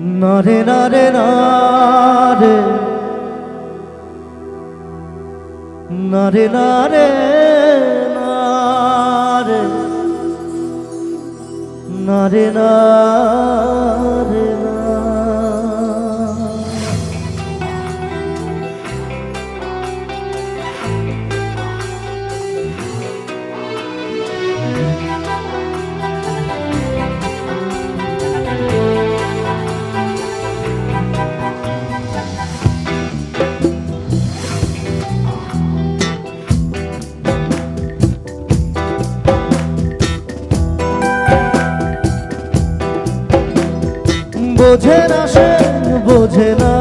নারে নারে নারে। নারে নারে নারে। নারে নারে। বোঝে না সে, বোঝে না।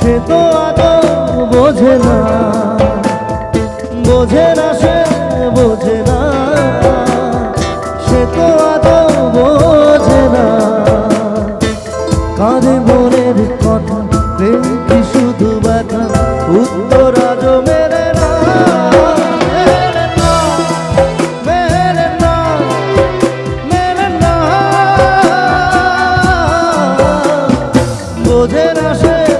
সে তো আদৌ বোঝে না। বোঝে না সে, বোঝে না। সে তো আদৌ বোঝে না। কাঁধে মনের বোঝে না সে